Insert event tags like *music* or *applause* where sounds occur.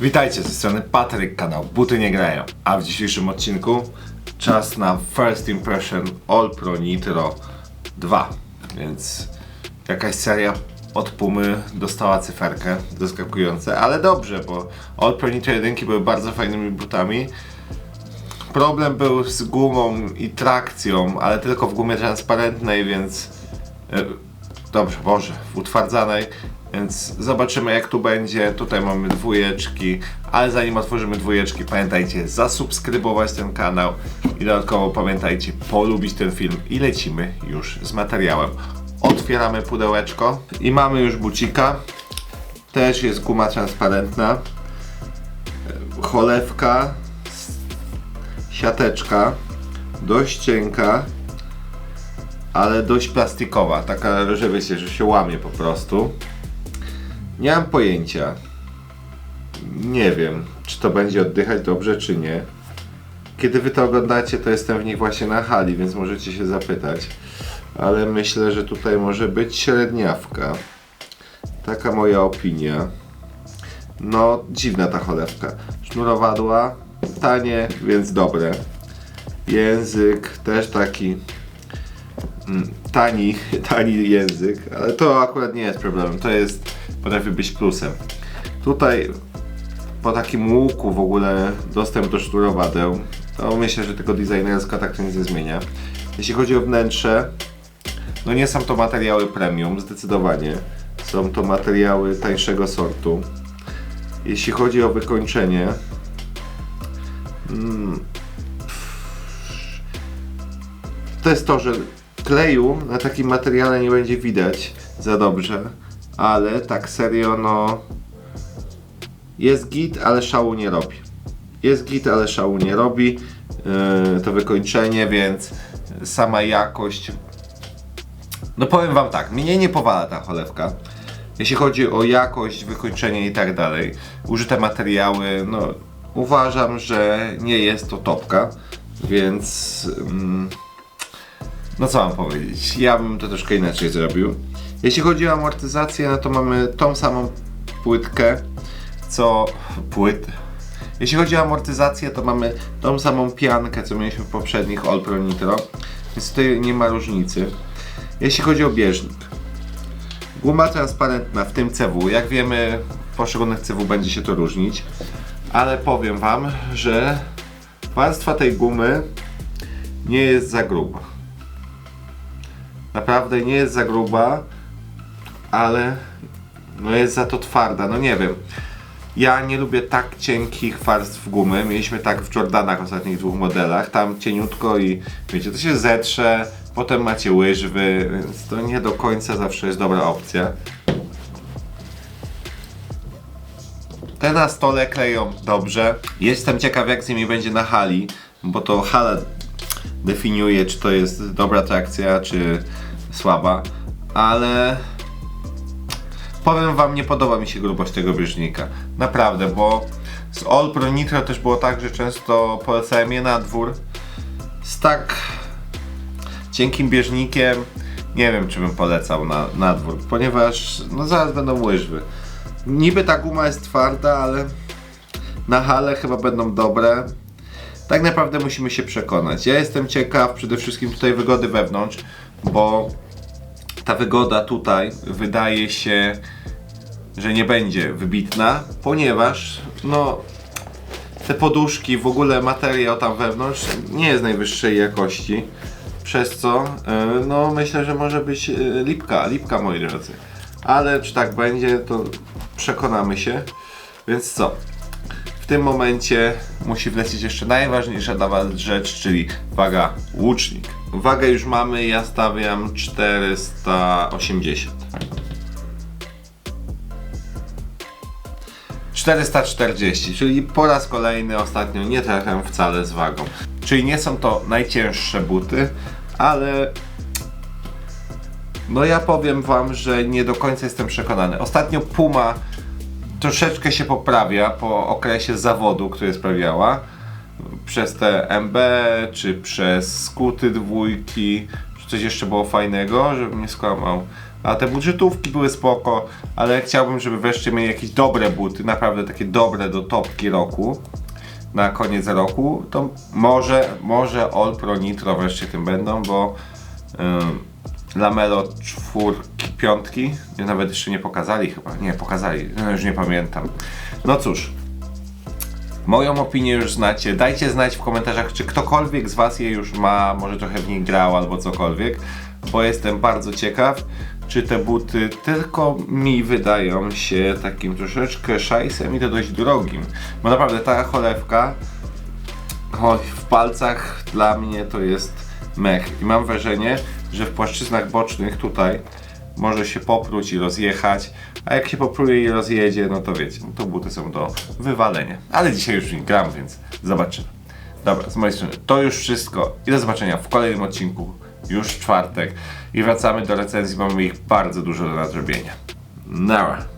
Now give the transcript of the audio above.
Witajcie, ze strony Patryk, kanał Buty Nie Grają. A w dzisiejszym odcinku czas na First Impression All Pro Nitro 2. Więc jakaś seria od Pumy dostała cyferkę, zaskakujące, ale dobrze, bo All Pro Nitro 1 były bardzo fajnymi butami. Problem był z gumą i trakcją, ale tylko w gumie transparentnej, więc... e, Dobrze, Boże, w utwardzanej, więc zobaczymy jak tu będzie. Tutaj mamy dwójeczki, ale zanim otworzymy dwójeczki, pamiętajcie zasubskrybować ten kanał i dodatkowo pamiętajcie polubić ten film i lecimy już z materiałem. Otwieramy pudełeczko i mamy już bucika. Też jest guma transparentna. Cholewka, siateczka, dość cienka, ale dość plastikowa, taka, że wiecie, że się łamie po prostu. Nie mam pojęcia. Nie wiem, czy to będzie oddychać dobrze, czy nie. Kiedy wy to oglądacie, to jestem w nich właśnie na hali, więc możecie się zapytać. Ale myślę, że tutaj może być średniawka. Taka moja opinia. No, dziwna ta cholewka. Sznurowadła, tanie, więc dobre. Język też taki mm, tani, *laughs* tani język, ale to akurat nie jest problemem, to jest, potrafi być plusem. Tutaj po takim łuku w ogóle dostęp do sznurowadeł, to myślę, że tylko designersko tak to nic nie zmienia. Jeśli chodzi o wnętrze, no nie są to materiały premium, zdecydowanie. Są to materiały tańszego sortu. Jeśli chodzi o wykończenie, mm, to jest to, że kleju na takim materiale nie będzie widać za dobrze, ale tak serio no jest git, ale szału nie robi. Jest git, ale szału nie robi yy, to wykończenie, więc sama jakość no powiem wam tak, mnie nie powala ta cholewka. Jeśli chodzi o jakość, wykończenie i tak dalej, użyte materiały, no uważam, że nie jest to topka, więc mm, no co mam powiedzieć? Ja bym to troszkę inaczej zrobił. Jeśli chodzi o amortyzację, no to mamy tą samą płytkę, co płyt. Jeśli chodzi o amortyzację, to mamy tą samą piankę, co mieliśmy w poprzednich All Pro Nitro, więc tutaj nie ma różnicy. Jeśli chodzi o bieżnik, guma transparentna w tym CW, jak wiemy, w poszczególnych CW będzie się to różnić, ale powiem Wam, że warstwa tej gumy nie jest za gruba. Naprawdę nie jest za gruba, ale no jest za to twarda, no nie wiem. Ja nie lubię tak cienkich warstw gumy. Mieliśmy tak w Jordanach ostatnich dwóch modelach. Tam cieniutko i wiecie, to się zetrze, potem macie łyżwy, więc to nie do końca zawsze jest dobra opcja. Te na stole kleją dobrze. Jestem ciekaw jak z nimi będzie na hali, bo to hala definiuje czy to jest dobra trakcja, czy słaba, ale powiem wam, nie podoba mi się grubość tego bieżnika. Naprawdę, bo z All Pro Nitro też było tak, że często polecałem je na dwór z tak cienkim bieżnikiem. Nie wiem, czy bym polecał na, na dwór, ponieważ no zaraz będą łyżwy. Niby ta guma jest twarda, ale na hale chyba będą dobre. Tak naprawdę musimy się przekonać. Ja jestem ciekaw przede wszystkim tutaj wygody wewnątrz, bo ta wygoda tutaj wydaje się, że nie będzie wybitna, ponieważ no te poduszki, w ogóle materiał tam wewnątrz nie jest najwyższej jakości. Przez co yy, no myślę, że może być yy, lipka, lipka moi drodzy. Ale czy tak będzie, to przekonamy się. Więc co? Tym momencie musi wlecieć jeszcze najważniejsza dla Was rzecz, czyli waga łucznik. Wagę już mamy, ja stawiam 480. 440, czyli po raz kolejny ostatnio nie trafiam wcale z wagą. Czyli nie są to najcięższe buty, ale no ja powiem wam, że nie do końca jestem przekonany. Ostatnio Puma troszeczkę się poprawia po okresie zawodu, który sprawiała. Przez te MB, czy przez skuty dwójki, coś jeszcze było fajnego, żebym nie skłamał. A te budżetówki były spoko, ale chciałbym, żeby wreszcie mieli jakieś dobre buty, naprawdę takie dobre do topki roku na koniec roku, to może, może All Pro Nitro wreszcie tym będą, bo Lamelo czwórki, piątki, nie, nawet jeszcze nie pokazali chyba, nie pokazali, no już nie pamiętam. No cóż, Moją opinię już znacie. Dajcie znać w komentarzach, czy ktokolwiek z Was je już ma, może trochę w nich grał albo cokolwiek, bo jestem bardzo ciekaw, czy te buty tylko mi wydają się takim troszeczkę szajsem i to dość drogim. Bo naprawdę ta cholewka w palcach dla mnie to jest mech. I mam wrażenie, że w płaszczyznach bocznych tutaj może się popruć i rozjechać, a jak się popruje i rozjedzie, no to wiecie, no to buty są do wywalenia. Ale dzisiaj już nie gram, więc zobaczymy. Dobra, z mojej strony to już wszystko i do zobaczenia w kolejnym odcinku, już w czwartek. I wracamy do recenzji, mamy ich bardzo dużo do nadrobienia. Nara.